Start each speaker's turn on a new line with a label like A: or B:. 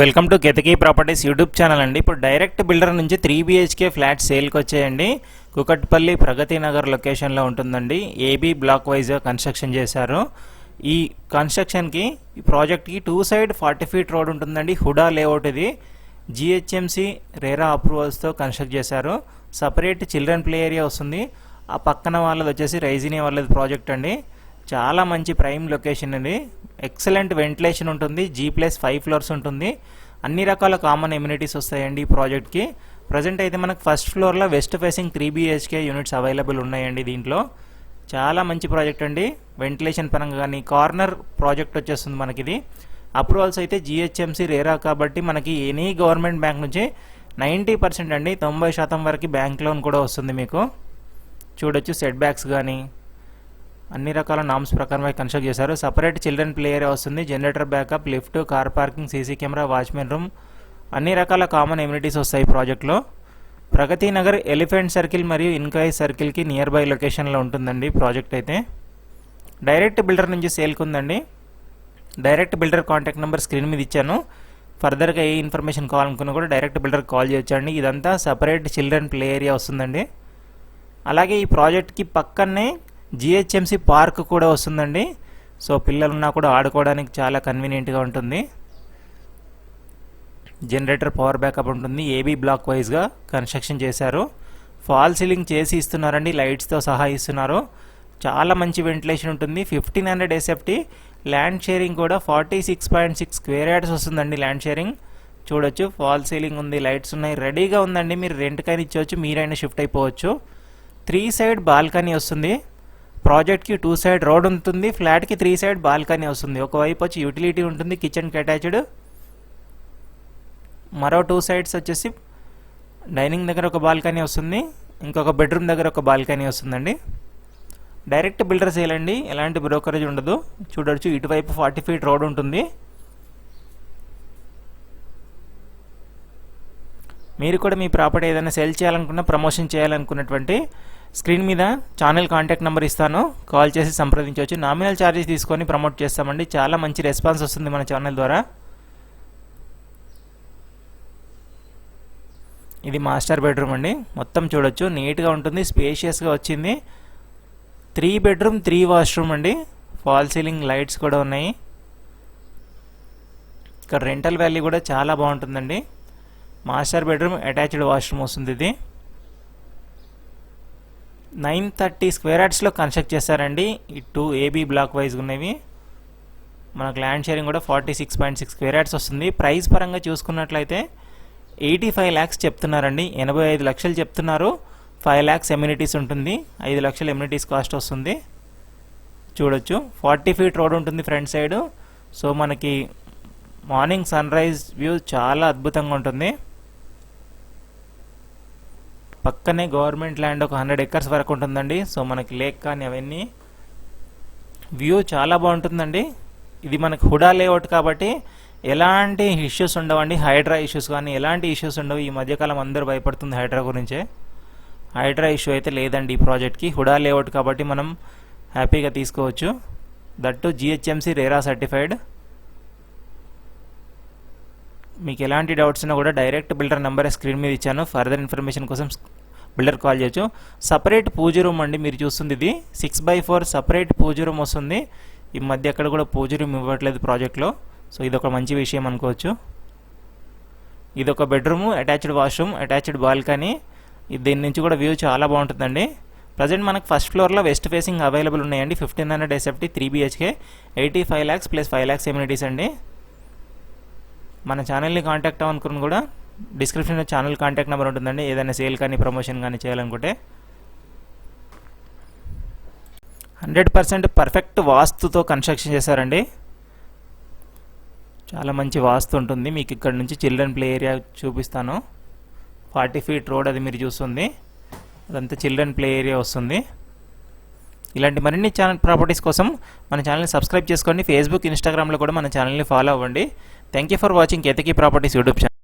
A: Welcome to Ketaki properties YouTube channel అండి. ఇప్పుడు direct builder నుంచి త్రీ బిహెచ్కే ఫ్లాట్ సేల్కి వచ్చాయండి. కుకట్పల్లి ప్రగతి నగర్ లొకేషన్లో ఉంటుందండి. ఏబీ బ్లాక్ వైజ్గా కన్స్ట్రక్షన్ చేశారు. ఈ కన్స్ట్రక్షన్కి ఈ ప్రాజెక్ట్కి two side forty feet road ఉంటుందండి. హుడా లేఅవుట్ ఇది. జిహెచ్ఎంసి రేరా అప్రూవల్స్తో కన్స్ట్రక్ట్ చేశారు. సపరేట్ చిల్డ్రన్ ప్లే ఏరియా వస్తుంది. ఆ పక్కన వాళ్ళది వచ్చేసి రైజినీ వాళ్ళది ప్రాజెక్ట్ అండి. చాలా మంచి ప్రైమ్ లొకేషన్ ఇది ఎక్సలెంట్ వెంటిలేషన్ ఉంటుంది జీ ప్లస్ ఫైవ్ ఫ్లోర్స్ ఉంటుంది. అన్ని రకాల కామన్ ఎమ్యూనిటీస్ వస్తాయండి ఈ ప్రాజెక్ట్కి ప్రజెంట్ అయితే మనకు ఫస్ట్ ఫ్లోర్లో west facing three BHK units available ఉన్నాయండి దీంట్లో. చాలా మంచి ప్రాజెక్ట్ అండి. వెంటిలేషన్ పరంగా కానీ కార్నర్ ప్రాజెక్ట్ వచ్చేస్తుంది మనకి ఇది అప్రూవల్స్ అయితే జిహెచ్ఎంసీ రేరా కాబట్టి మనకి ఎనీ గవర్నమెంట్ బ్యాంక్ నుంచి నైంటీ పర్సెంట్ అండి తొంభై శాతం వరకు బ్యాంక్ లోన్ కూడా వస్తుంది మీకు. చూడొచ్చు సెట్ బ్యాక్స్ కానీ అన్ని రకాల నామ్స్ ప్రకారమే కన్స్ట్రక్ట్ చేశారు. సపరేట్ చిల్డ్రన్ ప్లే ఏరియా వస్తుంది? Generator backup lift car parking CC camera watchman room అన్ని రకాల కామన్ ఎమ్యూనిటీస్ వస్తాయి ప్రాజెక్ట్లో ప్రగతి నగర్ ఎలిఫెంట్ సర్కిల్ మరియు ఇన్కాయ్ సర్కిల్కి నియర్ బై లొకేషన్లో ఉంటుందండి ప్రాజెక్ట్ అయితే. డైరెక్ట్ బిల్డర్ నుంచి సేల్కి ఉందండి. Direct builder contact number screen మీద ఇచ్చాను. ఫర్దర్గా ఏ ఇన్ఫర్మేషన్ కావాలనుకున్నా కూడా డైరెక్ట్ బిల్డర్ కాల్ చేయొచ్చండి. ఇదంతా సపరేట్ చిల్డ్రన్ ప్లే ఏరియా వస్తుందండి. అలాగే ఈ ప్రాజెక్ట్కి పక్కనే జిహెచ్ఎంసి పార్క్ కూడా వస్తుందండి. సో పిల్లలున్నా కూడా ఆడుకోవడానికి చాలా కన్వీనియంట్గా ఉంటుంది. జనరేటర్ పవర్ బ్యాకప్ ఉంటుంది. ఏబీ బ్లాక్ వైజ్గా కన్స్ట్రక్షన్ చేశారు. ఫాల్ సీలింగ్ చేసి ఇస్తున్నారండి. లైట్స్తో సహా ఇస్తున్నారు. చాలా మంచి వెంటిలేషన్ ఉంటుంది. Fifteen hundred SFT. Land sharing కూడా forty six point six square yards వస్తుందండి ల్యాండ్ షేరింగ్. చూడొచ్చు. ఫాల్ సీలింగ్ ఉంది. లైట్స్ ఉన్నాయి. రెడీగా ఉందండి. మీరు రెంట్కైనా ఇచ్చవచ్చు మీరైనా షిఫ్ట్ అయిపోవచ్చు. త్రీ సైడ్ బాల్కనీ వస్తుంది. ప్రాజెక్ట్కి టూ సైడ్ రోడ్ ఉంటుంది ఫ్లాట్కి త్రీ సైడ్ బాల్కనీ వస్తుంది. ఒకవైపు వచ్చి యూటిలిటీ ఉంటుంది కిచెన్కి అటాచ్డ్. మరో టూ సైడ్స్ వచ్చేసి డైనింగ్ దగ్గర ఒక బాల్కనీ వస్తుంది ఇంకొక బెడ్రూమ్ దగ్గర ఒక బాల్కనీ వస్తుందండి. డైరెక్ట్ బిల్డర్ వేయాలండి ఎలాంటి బ్రోకరేజ్ ఉండదు. చూడొచ్చు ఇటువైపు ఫార్టీ ఫీట్ రోడ్ ఉంటుంది. మీరు కూడా మీ ప్రాపర్టీ ఏదైనా సెల్ చేయాలనుకున్నా ప్రమోషన్ చేయాలనుకున్నటువంటి స్క్రీన్ మీద ఛానల్ కాంటాక్ట్ నెంబర్ ఇస్తాను. కాల్ చేసి సంప్రదించవచ్చు. నామినల్ ఛార్జెస్ తీసుకొని ప్రమోట్ చేస్తామండి. చాలా మంచి రెస్పాన్స్ వస్తుంది మన ఛానల్ ద్వారా. ఇది మాస్టర్ బెడ్రూమ్ అండి. మొత్తం చూడొచ్చు. నీట్గా ఉంటుంది. స్పేషియస్గా వచ్చింది. త్రీ బెడ్రూమ్ త్రీ వాష్రూమ్ అండి. ఫాల్ సీలింగ్ లైట్స్ కూడా ఉన్నాయి. ఇక్కడ రెంటల్ వ్యాలీ కూడా చాలా బాగుంటుందండి. మాస్టర్ బెడ్రూమ్ అటాచ్డ్ వాష్రూమ్ వస్తుంది ఇది. నైన్ థర్టీ స్క్వేర్ యార్డ్స్లో కన్స్ట్రక్ట్ చేశారండి. ఈ టూ ఏబీ బ్లాక్ వైజ్ ఉన్నవి. మనకు ల్యాండ్ షేరింగ్ కూడా forty six point six square yards వస్తుంది. ప్రైస్ పరంగా చూసుకున్నట్లయితే ఎయిటీ ఫైవ్ ల్యాక్స్ చెప్తున్నారండి. ఎనభై ఐదు లక్షలు చెప్తున్నారు. ఫైవ్ ల్యాక్స్ ఎమ్యూనిటీస్ ఉంటుంది. ఐదు లక్షల ఎమ్యూనిటీస్ కాస్ట్ వస్తుంది. చూడొచ్చు. ఫార్టీ ఫీట్ రోడ్ ఉంటుంది ఫ్రంట్ సైడ్. సో మనకి మార్నింగ్ సన్ రైజ్ వ్యూ చాలా అద్భుతంగా ఉంటుంది. పక్కనే గవర్నమెంట్ ల్యాండ్ ఒక హండ్రెడ్ ఎకర్స్ వరకు ఉంటుందండి. సో మనకి లేక్ కానీ అవన్నీ వ్యూ చాలా బాగుంటుందండి. ఇది మనకు హుడా లేఅవుట్ కాబట్టి ఎలాంటి ఇష్యూస్ ఉండవండి. హైడ్రా ఇష్యూస్ కానీ ఎలాంటి ఇష్యూస్ ఉండవు. ఈ మధ్యకాలం అందరూ భయపడుతుంది హైడ్రా గురించే. హైడ్రా ఇష్యూ అయితే లేదండి ఈ ప్రాజెక్ట్కి. హుడా లేఅవుట్ కాబట్టి మనం హ్యాపీగా తీసుకోవచ్చు. That GHMC RERA certified. మీకు ఎలాంటి డౌట్స్ ఉన్నా కూడా డైరెక్ట్ బిల్డర్ నెంబర్ స్క్రీన్ మీద ఇచ్చాను. ఫర్దర్ ఇన్ఫర్మేషన్ కోసం బిల్డర్ కాల్ చేయొచ్చు. సపరేట్ పూజ రూమ్ అండి మీరు చూస్తుంది ఇది. Six by four separate pooja room వస్తుంది. ఈ మధ్య ఎక్కడ కూడా పూజ రూమ్ ఇవ్వట్లేదు ప్రాజెక్ట్లో సో ఇది ఒక మంచి విషయం అనుకోవచ్చు. ఇది ఒక bedroom attached washroom attached balcony దీని నుంచి కూడా వ్యూ చాలా బాగుంటుందండి. ప్రజెంట్ మనకు ఫస్ట్ ఫ్లోర్లో వెస్ట్ ఫేసింగ్ అవైలబుల్ ఉన్నాయండి. Fifteen hundred SFT three BHK eighty five lakhs plus five lakhs amenities అండి. మన ఛానల్ని కాంటాక్ట్ అవ్వనుకుని కూడా డిస్క్రిప్షన్లో ఛానల్ కాంటాక్ట్ నెంబర్ ఉంటుందండి. ఏదైనా సేల్ కానీ ప్రమోషన్ కానీ చేయాలనుకుంటే. హండ్రెడ్ పర్సెంట్ పర్ఫెక్ట్ వాస్తుతో కన్స్ట్రక్షన్ చేశారండి. చాలా మంచి వాస్తు ఉంటుంది. మీకు ఇక్కడ నుంచి చిల్డ్రన్ ప్లే ఏరియా చూపిస్తాను. ఫార్టీ ఫీట్ రోడ్ అది మీరు చూస్తుంది. అదంతా చిల్డ్రన్ ప్లే ఏరియా వస్తుంది. ఇలాంటి మరిన్ని ఛానల్ ప్రాపర్టీస్ కోసం మన ఛానల్ని సబ్స్క్రైబ్ చేసుకోండి. ఫేస్బుక్ ఇన్స్టాగ్రామ్లో కూడా మన ఛానల్ని ఫాలో అవ్వండి. Thank you for watching Ketaki properties YouTube channel.